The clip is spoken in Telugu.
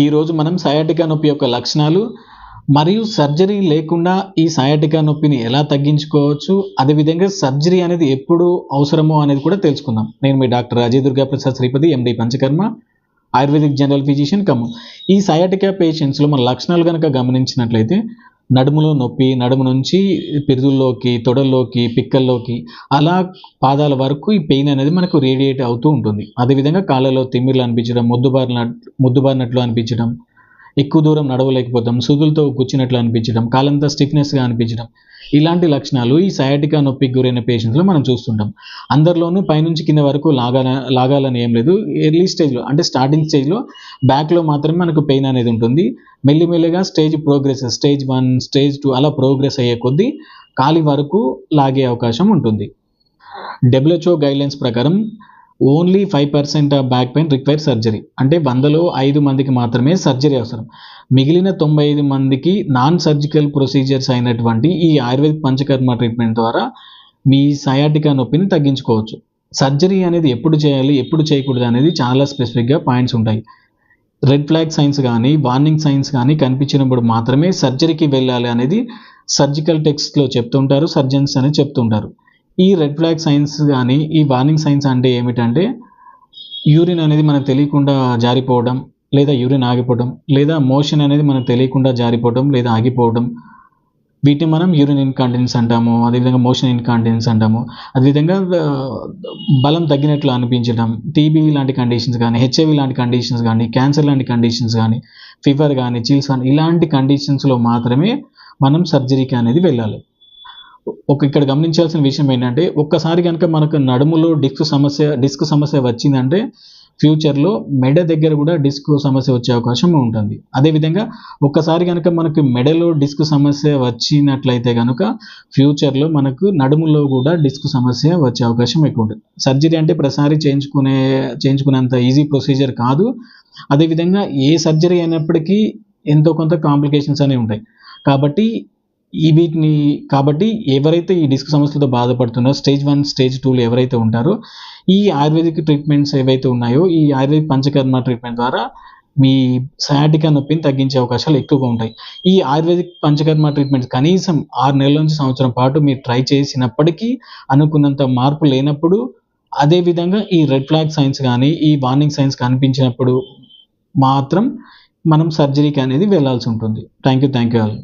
ఈరోజు మనం సయాటికా నొప్పి యొక్క లక్షణాలు మరియు సర్జరీ లేకుండా ఈ సయాటికా నొప్పిని ఎలా తగ్గించుకోవచ్చు అదేవిధంగా సర్జరీ అనేది ఎప్పుడు అవసరమో అనేది కూడా తెలుసుకుందాం. నేను మీ doctor Ajay Durga Prasad Sripathi MD panchakarma Ayurvedic general physician cum ఈ సయాటికా పేషెంట్స్లో మన లక్షణాలు కనుక గమనించినట్లయితే నడుములో నొప్పి నడుము నుంచి పిరుదుల్లోకి తొడల్లోకి పిక్కల్లోకి అలా పాదాల వరకు ఈ పెయిన్ అనేది మనకు రేడియేట్ అవుతూ ఉంటుంది. అదేవిధంగా కాళ్ళలో తిమ్మిర్లు అనిపించడం ముద్దుబారిన ముద్దుబారినట్లు అనిపించడం ఎక్కువ దూరం నడవలేకపోతాం సుదులతో కూర్చున్నట్లు అనిపించడం కాలంతా స్టిఫ్నెస్గా అనిపించడం. ఇలాంటి లక్షణాలు ఈ సయాటికా నొప్పికి గురైన పేషెంట్స్లో మనం చూస్తుంటాం. అందరిలోనూ పైనుంచి కింద వరకు లాగాల లాగాలని ఏం లేదు. ఎర్లీ స్టేజ్లో అంటే స్టార్టింగ్ స్టేజ్లో బ్యాక్లో మాత్రమే మనకు పెయిన్ అనేది ఉంటుంది. మెల్లిమెల్లిగా stage progress stage one stage two అలా ప్రోగ్రెస్ అయ్యే కొద్దీ కాలి వరకు లాగే అవకాశం ఉంటుంది. డబ్ల్యూహెచ్ఓ గైడ్లైన్స్ ప్రకారం only five percent of back pain require surgery. అంటే వందలో ఐదు మందికి మాత్రమే సర్జరీ అవసరం. మిగిలిన తొంభై ఐదు మందికి నాన్ సర్జికల్ ప్రొసీజర్స్ అయినటువంటి ఈ ఆయుర్వేదిక్ పంచకర్మ ట్రీట్మెంట్ ద్వారా మీ సయాటికా నొప్పిని తగ్గించుకోవచ్చు. సర్జరీ అనేది ఎప్పుడు చేయాలి ఎప్పుడు చేయకూడదు అనేది చాలా స్పెసిఫిక్గా పాయింట్స్ ఉంటాయి. రెడ్ ఫ్లాగ్ సైన్స్ కానీ వార్నింగ్ సైన్స్ కానీ కనిపించినప్పుడు మాత్రమే సర్జరీకి వెళ్ళాలి అనేది సర్జికల్ టెక్స్ట్లో చెప్తుంటారు సర్జన్స్ అని చెప్తుంటారు. ఈ రెడ్ ఫ్లాగ్ సైన్స్ కానీ ఈ వార్నింగ్ సైన్స్ అంటే ఏమిటంటే యూరిన్ అనేది మనకు తెలియకుండా జారిపోవడం లేదా యూరిన్ ఆగిపోవడం లేదా మోషన్ అనేది మనకు తెలియకుండా జారిపోవడం లేదా ఆగిపోవడం. వీటిని మనం యూరిన్ ఇన్కాంటినెన్స్ అంటాము అదేవిధంగా మోషన్ ఇన్కాంటినెన్స్ అంటాము. అదేవిధంగా బలం తగ్గినట్లు అనిపించడం టీబీ లాంటి కండిషన్స్ కానీ హెచ్ఐవి లాంటి కండిషన్స్ కానీ క్యాన్సర్ లాంటి కండిషన్స్ కానీ ఫీవర్ కానీ చిల్స్ కానీ ఇలాంటి కండిషన్స్లో మాత్రమే మనం సర్జరీకి అనేది వెళ్ళాలి. ఒక ఇక్కడ గమనించాల్సిన విషయం ఏంటంటే ఒక్కసారి కనుక మనకు నడుములో డిస్క్ సమస్య డిస్క్ సమస్య వచ్చిందంటే ఫ్యూచర్లో మెడ దగ్గర కూడా డిస్క్ సమస్య వచ్చే అవకాశం ఉంటుంది. అదేవిధంగా ఒక్కసారి కనుక మనకు మెడలో డిస్క్ సమస్య వచ్చినట్లయితే కనుక ఫ్యూచర్లో మనకు నడుములో కూడా డిస్క్ సమస్య వచ్చే అవకాశం ఎక్కువ ఉంటుంది. సర్జరీ అంటే ప్రతిసారి చేయించుకునే చేయించుకునేంత ఈజీ ప్రొసీజర్ కాదు. అదేవిధంగా ఏ సర్జరీ అయినప్పటికీ ఎంతో కొంత కాంప్లికేషన్స్ అనేవి ఉంటాయి. కాబట్టి ఈ వీటిని కాబట్టి ఎవరైతే ఈ డిస్క్ సమస్యలతో బాధపడుతున్నారో స్టేజ్ వన్ స్టేజ్ టూలు ఎవరైతే ఉంటారో ఈ ఆయుర్వేదిక్ ట్రీట్మెంట్స్ ఏవైతే ఉన్నాయో ఈ ఆయుర్వేదిక్ పంచకర్మ ట్రీట్మెంట్ ద్వారా మీ సయాటికా నొప్పిని తగ్గించే అవకాశాలు ఎక్కువగా ఉంటాయి. ఈ ఆయుర్వేదిక్ పంచకర్మ ట్రీట్మెంట్ కనీసం ఆరు నెలల నుంచి సంవత్సరం పాటు మీరు ట్రై చేసినప్పటికీ అనుకున్నంత మార్పు లేనప్పుడు అదేవిధంగా ఈ రెడ్ ఫ్లాగ్ సైన్స్ కానీ ఈ వార్నింగ్ సైన్స్ కనిపించినప్పుడు మాత్రం మనం సర్జరీకి అనేది వెళ్ళాల్సి ఉంటుంది. Thank you thank you all.